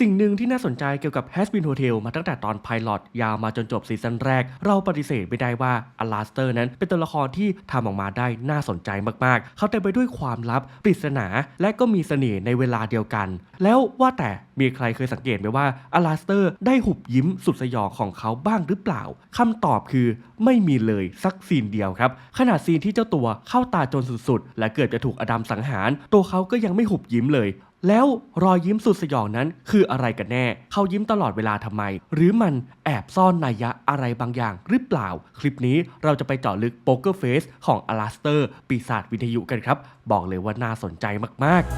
สิ่งหนึ่งที่น่าสนใจเกี่ยวกับ Has Been Hotel มาตั้งแต่ตอนไพลอตยาวมาจนจบซีซั่นแรก เราปฏิเสธไม่ได้ว่าอลาสเตอร์นั้นเป็นตัวละครที่ทำออกมาได้น่าสนใจมากๆ เขาเต็มไปด้วยความลับปริศนา และก็มีเสน่ห์ในเวลาเดียวกัน แล้วว่าแต่มีใครเคยสังเกตไหมว่าอลาสเตอร์ได้หุบยิ้มสุดสยองของเขาบ้างหรือเปล่าคำตอบคือไม่มีเลยสักซีนเดียวครับ ขนาดซีนที่เจ้าตัวเข้าตาจนสุดๆ และเกือบจะถูกอดัมสังหาร ตัวเขาก็ยังไม่หุบยิ้มเลย แล้วรอยยิ้มสุดสยองนั้นคืออะไรกันแน่ เขายิ้มตลอดเวลาทำไม หรือมันแอบซ่อนนัยยะอะไรบางอย่างหรือเปล่า คลิปนี้เราจะไปเจาะลึกโป๊กเกอร์เฟสของอลาสเตอร์ ปีศาจวิทยุกันครับ บอกเลยว่าน่าสนใจมาก ๆ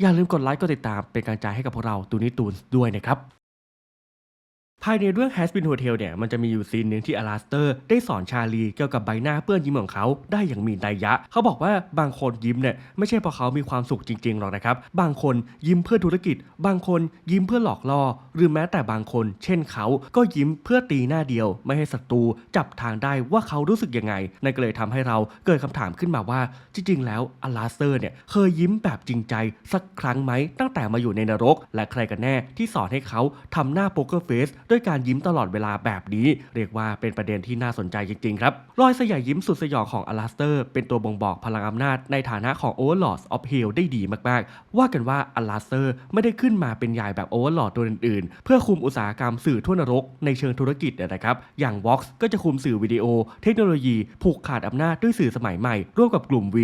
อย่าลืมกดไลค์กดติดตามเป็นกำลังใจให้กับพวกเราตูนิตูนด้วยนะครับ ภายในเรื่อง Has Been Hotel เนี่ยมันจะมีอยู่ซีนหนึ่งที่อลาสเตอร์ ได้สอนชาลีเกี่ยวกับใบหน้าเปื้อนยิ้มของเขาได้อย่างมีนัยยะ เขาบอกว่าบางคนยิ้มเนี่ยไม่ใช่เพราะเขามีความสุขจริงๆหรอกนะครับ บางคนยิ้มเพื่อธุรกิจ บางคนยิ้มเพื่อหลอกล่อ หรือแม้แต่บางคน เช่นเขาก็ยิ้มเพื่อตีหน้าเดียว ไม่ให้ศัตรูจับทางได้ว่าเขารู้สึกยังไงนั่นก็เลยทำให้เราเกิดคำถามขึ้นมาว่า จริง ๆ แล้วอลาสเตอร์เนี่ยเคยยิ้มแบบจริงใจสักครั้งไหมตั้งแต่มาอยู่ในนรก และใครกันแน่ที่สอนให้เขาทำหน้าโป๊กเกอร์เฟสด้วยการยิ้มตลอดเวลาแบบนี้ เรียกว่าเป็นประเด็นที่น่าสนใจจริงๆครับ รอยสยายยิ้มสุดสยองของอลาสเตอร์ เป็นตัวบ่งบอกพลังอำนาจในฐานะของ Overlords of Hell ได้ดีมากๆ ว่ากันว่าอลาสเตอร์ไม่ได้ขึ้นมาเป็นใหญ่แบบ Overlord ตัวอื่นๆ เพื่อคุมอุตสาหกรรมสื่อทั่วนรกในเชิงธุรกิจนะครับ อย่าง Vox ก็จะคุมสื่อวิดีโอ เทคโนโลยีผูกขาดอำนาจด้วยสื่อสมัยใหม่ ร่วมกับกลุ่ม v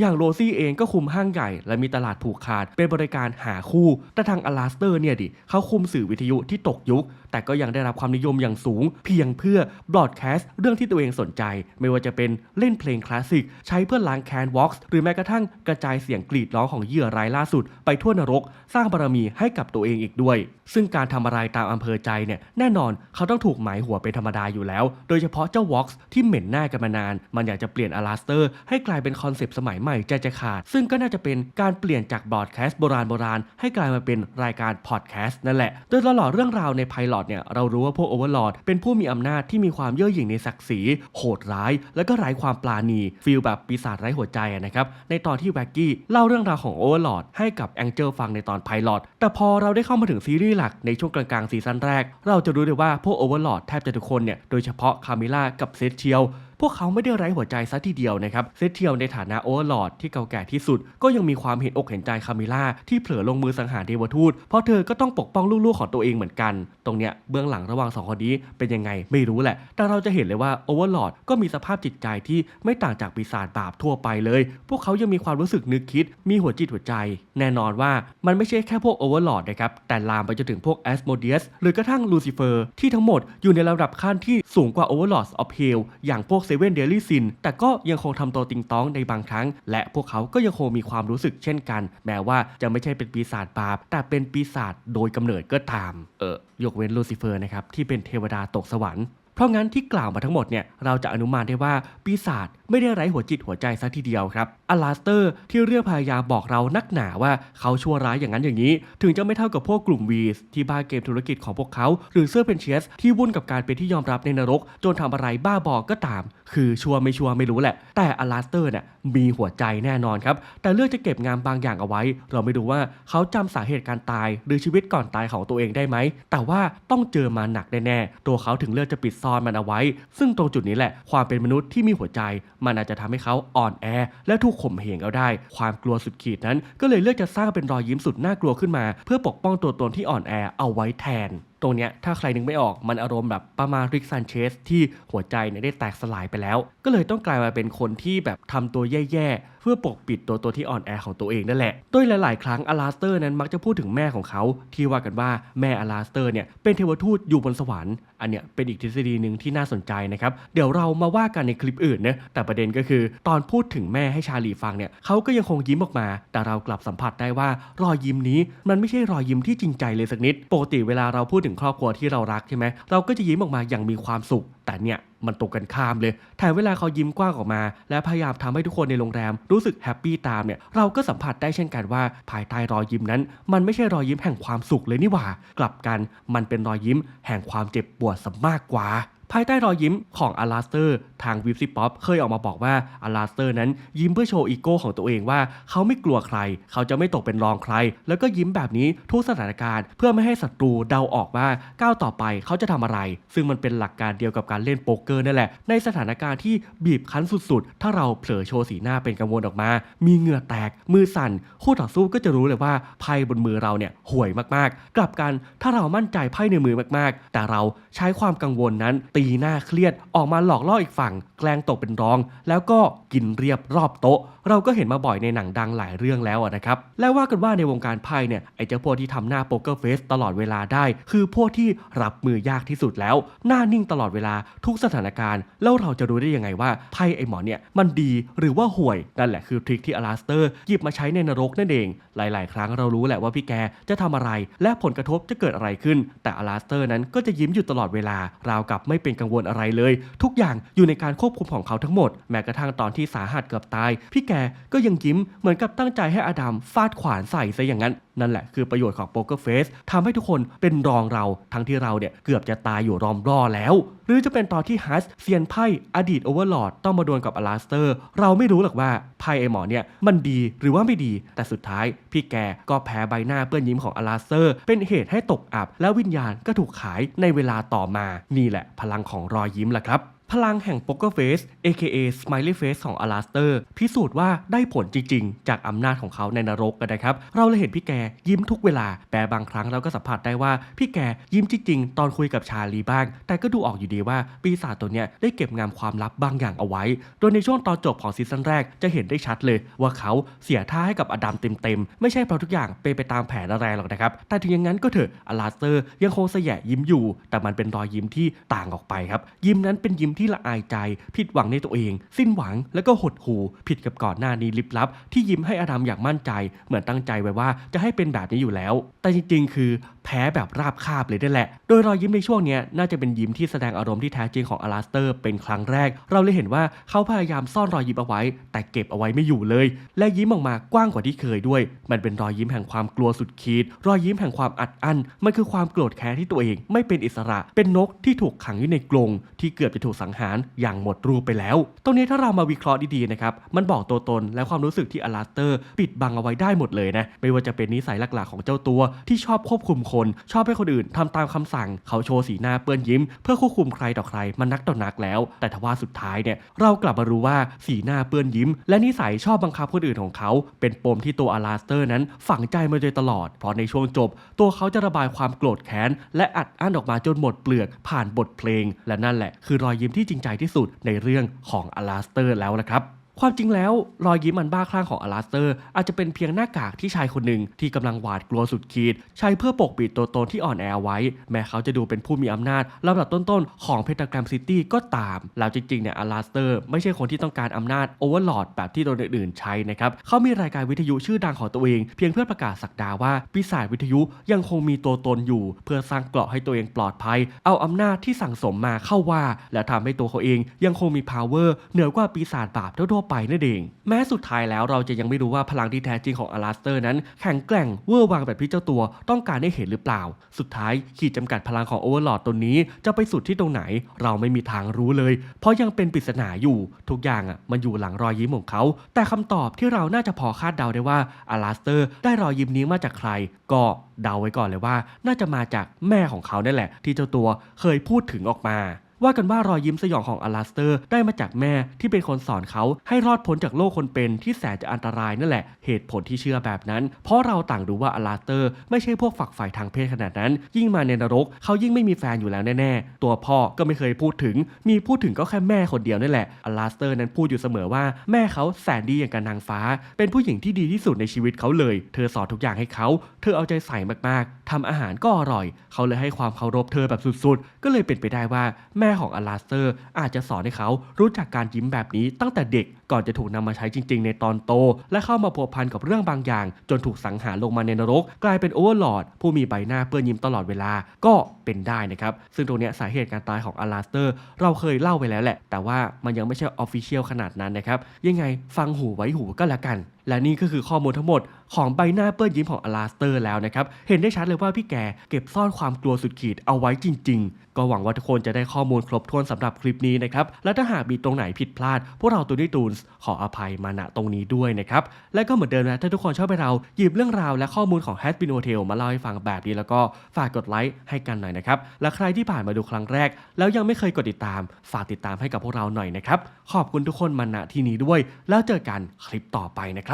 อย่างโรซี่เองก็คุมห้างใหญ่ และมีตลาดผูกขาด เป็นบริการหาคู่ แต่ทางอลาสเตอร์เนี่ยดิเขาคุมสื่อวิทยุที่ตกยุค แต่ก็ยังได้รับความนิยมอย่างสูง เพียงเพื่อบลอดแคสต์เรื่องที่ตัวเองสนใจ ไม่ว่าจะเป็นเล่นเพลงคลาสสิก ใช้เพื่อล้างแคนวอล์กหรือแม้กระทั่งกระจายเสียงกรีดร้องของเหยื่อรายล่าสุด ไปทั่วนรก สร้างบารมีให้กับตัวเองอีกด้วย ซึ่งการทำอะไรตามอำเภอใจเนี่ยแน่นอนเขาต้องถูกหมายหัวเป็นธรรมดาอยู่แล้ว โดยเฉพาะเจ้าวอล์กที่เหม็นหน้ากันมานาน มันอยากจะเปลี่ยนอลาสเตอร์ ให้กลายเป็นคอนเซปต์สมัยใหม่ใจจะขาด ซึ่งก็น่าจะเป็นการเปลี่ยนจากบอดแคสต์โบราณโบราณให้กลายมาเป็นรายการพอดแคสต์นั่นแหละ โดยตลอดเรื่องราวในไพลอตเนี่ยเรารู้ว่าพวกโอเวอร์ลอดเป็นผู้มีอำนาจที่มีความเย่อหยิ่งในศักดิ์ศรีโหดร้าย และก็ไร้ความปราณีฟีลแบบปีศาจไร้หัวใจนะครับในตอนที่แว็กกี้เล่าเรื่องราวของโอเวอร์ลอดให้กับแองเจิลฟังในตอนไพลอตแต่พอเราได้เข้ามาถึงซีรีส์หลักในช่วงกลางๆซีซั่นแรก เราจะรู้เลยว่าพวกโอเวอร์ลอดแทบจะทุกคนเนี่ยโดยเฉพาะคาเมล่ากับเซธเชียว วกเขาไม่ได้ไร้หัวใจซะทีเดียวนะครับเซธเทียวในฐานะโอเวอร์ลอดที่เก่าแก่ที่สุด ก็ยังมีความเห็นอกเห็นใจคามิล่าที่เผลอลงมือสังหารเทวทูตเพราะเธอก็ต้องปกป้องลูกๆของตัวเองเหมือนกัน ตรงเนี้ยเบื้องหลังระหว่างสองคนนี้เป็นยังไงไม่รู้แหละ แต่เราจะเห็นเลยว่าโอเวอร์ลอดก็มีสภาพจิตใจที่ไม่ต่างจากปีศาจบาปทั่วไปเลย พวกเขายังมีความรู้สึกนึกคิด มีหัวจิตหัวใจ แน่นอนว่ามันไม่ใช่แค่พวกโอเวอร์ลอดนะครับแต่ลามไปจนถึงพวกแอสโมเดียสหรือกระทั่งลูซิเฟอร์ที่ทั้งหมดอยู่ในระดับขั้นที่สูงกว่า Overlords of Hell อย่างพวกเซเว่นเดลี่ซินแต่ก็ยังคงทำตัวติงต้องในบางครั้ง และพวกเขาก็ยังคงมีความรู้สึกเช่นกัน แม้ว่าจะไม่ใช่เป็นปีศาจบาป แต่เป็นปีศาจโดยกำเนิดก็ตาม เออยกเว้นลูซิเฟอร์นะครับที่เป็นเทวดาตกสวรรค์เพราะงั้นที่กล่าวมาทั้งหมดเนี่ยเราจะอนุมานได้ว่าปีศาจไม่ได้ไร้หัวจิตหัวใจซะทีเดียวครับอลาสเตอร์ที่เรื่องพยายามบอกเรานักหนาว่าเขาชั่วร้ายอย่างนั้นอย่างนี้ ถึงจะไม่เท่ากับพวกกลุ่มวีสที่บ้าเกมธุรกิจของพวกเขา หรือเซอร์เพนเชียสที่วุ่นกับการเป็นที่ยอมรับในนรก จนทำอะไรบ้าบอกก็ตาม คือชัวร์ไม่ชัวร์ไม่รู้แหละ แต่อลาสเตอร์เนี่ยมีหัวใจแน่นอนครับแต่เลือกจะเก็บงามบางอย่างเอาไว้ เราไม่รู้ว่าเขาจำสาเหตุการตาย หรือชีวิตก่อนตายของตัวเองได้ไหมแต่ว่าต้องเจอมาหนักแน่ๆตัวเขาถึงเลือกจะปิดซ่อนมันเอาไว้ ซึ่งตรงจุดนี้แหละความเป็นมนุษย์ที่มีหัวใจมันอาจจะทำให้เขาอ่อนแอ และถูกข่มเหงเอาได้ ความกลัวสุดขีดนั้น ก็เลยเลือกจะสร้างเป็นรอยยิ้มสุดน่ากลัวขึ้นมา เพื่อปกป้องตัวตนที่อ่อนแอเอาไว้แทน ตรงเนี้ยถ้าใครนึกไม่ออกมันอารมณ์แบบประมาณริกซันเชสที่หัวใจเนี่ยได้แตกสลายไปแล้ว ก็เลยต้องกลายมาเป็นคนที่แบบทำตัวแย่ๆ เพื่อปกปิดตัวตัวที่อ่อนแอของตัวเองนั่นแหละ โดยหลาย ๆ ครั้งอลาสเตอร์นั้นมักจะพูดถึงแม่ของเขา ที่ว่ากันว่าแม่อลาสเตอร์เนี่ยเป็นเทวทูตอยู่บนสวรรค์ อันเนี้ยเป็นอีกทฤษฎีหนึ่งที่น่าสนใจนะครับ เดี๋ยวเรามาว่ากันในคลิปอื่นนะ แต่ประเด็นก็คือ ตอนพูดถึงแม่ให้ชาลีฟังเนี่ยเขาก็ยังคงยิ้มออกมา แต่เรากลับสัมผัสได้ว่ารอยยิ้มนี้มันไม่ใช่รอยยิ้มที่จริงใจเลยสักนิด ปกติเวลาเราพูดถึงครอบครัวที่เรารักใช่ไหมเราก็จะยิ้มออกมาอย่างมีความสุข แต่เนี่ยมันตรงกันข้ามเลยแถมเวลาเขายิ้มกว้างออกมา และพยายามทำให้ทุกคนในโรงแรมรู้สึกแฮปปี้ตามเนี่ยเราก็สัมผัสได้เช่นกันว่า ภายใต้รอยยิ้มนั้น มันไม่ใช่รอยยิ้มแห่งความสุขเลยนี่หว่า กลับกันมันเป็นรอยยิ้มแห่งความเจ็บปวดซะมากกว่า ภายใต้รอยยิ้มของอลาสเตอร์ ทางวิปซี่ป๊อปเคยออกมาบอกว่าอลาสเตอร์นั้นยิ้มเพื่อโชว์อีโก้ของตัวเองว่า เขาไม่กลัวใคร เขาจะไม่ตกเป็นรองใคร แล้วก็ยิ้มแบบนี้ทุกสถานการณ์ เพื่อไม่ให้ศัตรูเดาออกว่าก้าวต่อไปเขาจะทำอะไร ซึ่งมันเป็นหลักการเดียวกับการเล่นโป๊กเกอร์นั่นแหละ ในสถานการณ์ที่บีบคั้นสุดๆ ถ้าเราเผลอโชว์สีหน้าเป็นกังวลออกมา มีเหงื่อแตก มือสั่น คู่ต่อสู้ก็จะรู้เลยว่าไพ่บนมือเราเนี่ยห่วยมากๆ กลับกันถ้าเรามั่นใจไพ่ในมือมากๆ แต่เราใช้ความกังวลนั้นตีหน้าเครียดออกมาหลอกล่ออีกฝั่ง แกล้งตกเป็นรอง แล้วก็กินเรียบรอบโต๊ะ เราก็เห็นมาบ่อยในหนังดังหลายเรื่องแล้วนะครับและว่ากันว่าในวงการไพ่เนี่ยไอ้เจ้าพวกที่ทำหน้าโป๊กเกอร์เฟสตลอดเวลาได้ คือพวกที่รับมือยากที่สุดแล้ว หน้านิ่งตลอดเวลาทุกสถานการณ์ แล้วเราจะรู้ได้ยังไงว่าไพ่ไอ้หมอเนี่ยมันดีหรือว่าห่วยนั่นแหละคือทริคที่อลาสเตอร์หยิบมาใช้ในนรกนั่นเอง หลาย ๆ ครั้งเรารู้แหละว่าพี่แกจะทำอะไร และผลกระทบจะเกิดอะไรขึ้น แต่อลาสเตอร์นั้นก็จะยิ้มอยู่ตลอดเวลาราวกับไม่เป็นกังวลอะไรเลย ทุกอย่างอยู่ในการควบคุมของเขาทั้งหมด แม้กระทั่งตอนที่สาหัสเกือบตาย พี่แกก็ยังยิ้มเหมือนกับตั้งใจให้อดัมฟาดขวานใส่ซะอย่างนั้น นั่นแหละคือประโยชน์ของโป๊กเกอร์เฟสทำให้ทุกคนเป็นรองเราทั้งที่เราเนี่ยเกือบจะตายอยู่รอมรอแล้ว หรือจะเป็นตอนที่ฮัสเซียนไพ่อดีตโอเวอร์ลอร์ดต้องมาดวลกับอลาสเตอร์ เราไม่รู้หรอกว่าไพ่ไอหมอเนี่ยมันดีหรือว่าไม่ดี แต่สุดท้ายพี่แกก็แพ้ใบหน้าเปื้อนยิ้มของอลาสเตอร์ เป็นเหตุให้ตกอับ แล้ววิญญาณก็ถูกขายในเวลาต่อมานี่แหละพลังของรอยยิ้มแหละครับ พลังแห่ง Poker Face AKA Smiley Face ของอลาสเตอร์ พิสูจน์ว่าได้ผลจริง ๆ จากอำนาจของเขาในนรกกันนะครับ เราเลยเห็นพี่แกยิ้มทุกเวลา แต่บางครั้งเราก็สัมผัสได้ว่าพี่แกยิ้มจริง ๆ ตอนคุยกับชาลีบ้าง แต่ก็ดูออกอยู่ดีว่าปีศาจตัวเนี้ยได้เก็บงำความลับบางอย่างเอาไว้ โดยในช่วงตอนจบของซีซั่นแรกจะเห็นได้ชัดเลย ว่าเขาเสียท่าให้กับอดัมเต็มๆ ไม่ใช่เพราะทุกอย่างเป็นไปตามแผนอะไรหรอกนะครับ แต่ถึงอย่างนั้นก็เถอะอลาสเตอร์ยังคงแสยะยิ้มอยู่ แต่มันเป็นรอยยิ้มที่ต่างออกไปครับ ยิ้มนั้นเป็นยิ้มที่ละอายใจ ผิดหวังในตัวเอง สิ้นหวังแล้วก็หดหู่ผิดกับก่อนหน้านี้ลิบลับ ที่ยิ้มให้อดัมอย่างมั่นใจ เหมือนตั้งใจไว้ว่าจะให้เป็นแบบนี้อยู่แล้ว แต่จริง ๆ คือ พ้แบบราบคาบเลยนั่นแหละ โดยรอยยิ้มในช่วงนี้น่าจะเป็นยิ้มที่แสดงอารมณ์ที่แท้จริงของอลาสเตอร์เป็นครั้งแรก เราเลยเห็นว่าเขาพยายามซ่อนรอยยิ้มเอาไว้ แต่เก็บเอาไว้ไม่อยู่เลย และยิ้มออกมากว้างกว่าที่เคยด้วย มันเป็นรอยยิ้มแห่งความกลัวสุดขีด รอยยิ้มแห่งความอัดอั้น มันคือความโกรธแค้นที่ตัวเองไม่เป็นอิสระ เป็นนกที่ถูกขังอยู่ในกรงที่เกือบจะถูกสังหารอย่างหมดรูปไปแล้ว ตรงนี้ถ้าเรามาวิเคราะห์ดีๆนะครับ มันบอกตัวตนและความรู้สึกที่อลาสเตอร์ ปิดบังเอาไว้ได้หมดเลยนะ ไม่ว่าจะเป็นนิสัยหลักๆของเจ้าตัวที่ชอบควบคุมคนชอบให้คนอื่นทำตามคำสั่ง เขาโชว์สีหน้าเปื้อนยิ้ม เพื่อควบคุมใครต่อใครมันนักต่อนักแล้ว แต่ทว่าสุดท้ายเนี่ยเรากลับมารู้ว่าสีหน้าเปื้อนยิ้ม และนิสัยชอบบังคับคนอื่นของเขา เป็นปมที่ตัวอลาสเตอร์นั้นฝังใจมาโดยตลอด เพราะในช่วงจบ ตัวเขาจะระบายความโกรธแค้นและอัดอั้นออกมาจนหมดเปลือกผ่านบทเพลง และนั่นแหละ คือรอยยิ้มที่จริงใจที่สุดในเรื่องของอลาสเตอร์แล้วละครับ ความจริงแล้วรอยยิ้มมันบ้าคลั่งของอลาสเตอร์ อาจจะเป็นเพียงหน้ากากที่ชายคนหนึ่งที่กำลังหวาดกลัวสุดขีด ใช้เพื่อปกปิดตัวตนที่อ่อนแอไว้ แม้เขาจะดูเป็นผู้มีอำนาจลำดับต้นๆ ของเพตากรมซิตี้ก็ตาม แล้วจริงๆเนี่ยอลาสเตอร์ไม่ใช่คนที่ต้องการอำนาจโอเวอร์ลอดแบบที่ตัวอื่นๆใช้นะครับเขามีรายการวิทยุชื่อดังของตัวเอง เพียงเพื่อประกาศสักดาว่าปีศาจวิทยุยังคงมีตัวตนอยู่ เพื่อสร้างเกราะให้ตัวเองปลอดภัย เอาอำนาจที่สั่งสมมาเข้าว่า และทำให้ตัวเขาเองยังคงมี power เหนือกว่าปีศาจบาปทั่วไปนั่นเอง แม้สุดท้ายแล้วเราจะยังไม่รู้ว่าพลังที่แท้จริงของอลาสเตอร์นั้น แข็งแกร่งเวอร์วังแบบที่เจ้าตัวต้องการให้เห็นหรือเปล่า สุดท้ายขีดจำกัดพลังของโอเวอร์ลอดตัวนี้จะไปสุดที่ตรงไหน เราไม่มีทางรู้เลย เพราะยังเป็นปริศนาอยู่ทุกอย่างอะมันอยู่หลังรอยยิ้มของเขา แต่คำตอบที่เราน่าจะพอคาดเดาได้ว่าอลาสเตอร์ได้รอยยิ้มนี้มาจากใคร ก็เดาไว้ก่อนเลยว่า น่าจะมาจากแม่ของเขานั่นแหละ ที่เจ้าตัวเคยพูดถึงออกมา ว่ากันว่ารอยยิ้มสยองของอลาสเตอร์ได้มาจากแม่ที่เป็นคนสอนเขาให้รอดพ้นจากโลกคนเป็นที่แสนจะอันตรายนั่นแหละ เหตุผลที่เชื่อแบบนั้น เพราะเราต่างรู้ว่าอลาสเตอร์ไม่ใช่พวกฝักฝ่ายทางเพศขนาดนั้น ยิ่งมาในนรกเขายิ่งไม่มีแฟนอยู่แล้วแน่ๆ ตัวพ่อก็ไม่เคยพูดถึง มีพูดถึงก็แค่แม่คนเดียวนั่นแหละอลาสเตอร์นั้นพูดอยู่เสมอว่าแม่เขาแสนดีอย่างกับนางฟ้า เป็นผู้หญิงที่ดีที่สุดในชีวิตเขาเลย เธอสอนทุกอย่างให้เขา เธอเอาใจใส่มากๆทำอาหารก็อร่อย เขาเลยให้ความเคารพเธอแบบสุดๆ ก็เลยเป็นไปได้ว่าแม่ของอลาสเตอร์ อาจจะสอนให้เขารู้จักการยิ้มแบบนี้ตั้งแต่เด็กก่อนจะถูกนำมาใช้จริง ๆ ในตอนโต และเข้ามาพัวพันกับเรื่องบางอย่าง จนถูกสังหารลงมาในนรก กลายเป็นโอเวอร์ลอร์ดผู้มีใบหน้าเปื้อนยิ้มตลอดเวลาก็เป็นได้นะครับ ซึ่งตรงนี้สาเหตุการตายของอลาสเตอร์ เราเคยเล่าไปแล้วแหละ แต่ว่ามันยังไม่ใช่ออฟฟิเชียลขนาดนั้นนะครับยังไงฟังหูไว้หูก็แล้วกันและนี่ก็คือข้อมูลทั้งหมดของใบหน้าเปื้อนยิ้มของอลาสเตอร์แล้วนะครับ เห็นได้ชัดเลยว่าพี่แกเก็บซ่อนความกลัวสุดขีดเอาไว้จริง ๆ ก็หวังว่าทุกคนจะได้ข้อมูลครบถ้วนสำหรับคลิปนี้นะครับ และถ้าหากมีตรงไหนผิดพลาด พวกเราตูนี่ตูนส์ขออภัยมาณตรงนี้ด้วยนะครับ และก็เหมือนเดิมนะ ถ้าทุกคนชอบไปเราหยิบเรื่องราวและข้อมูลของ h a s b e e n Hotel มาเล่าให้ฟังแบบนี้แล้วก็ฝากกดไลค์ให้กันหน่อยนะครับ และใครที่ผ่านมาดูครั้งแรก แล้วยังไม่เคยกดติดตาม ฝากติดตามให้กับพวกเราหน่อยนะครับ ขอบคุณทุกคนมาณที่นี้ด้วย แล้วเจอกันคลิปต่อไปนะครับ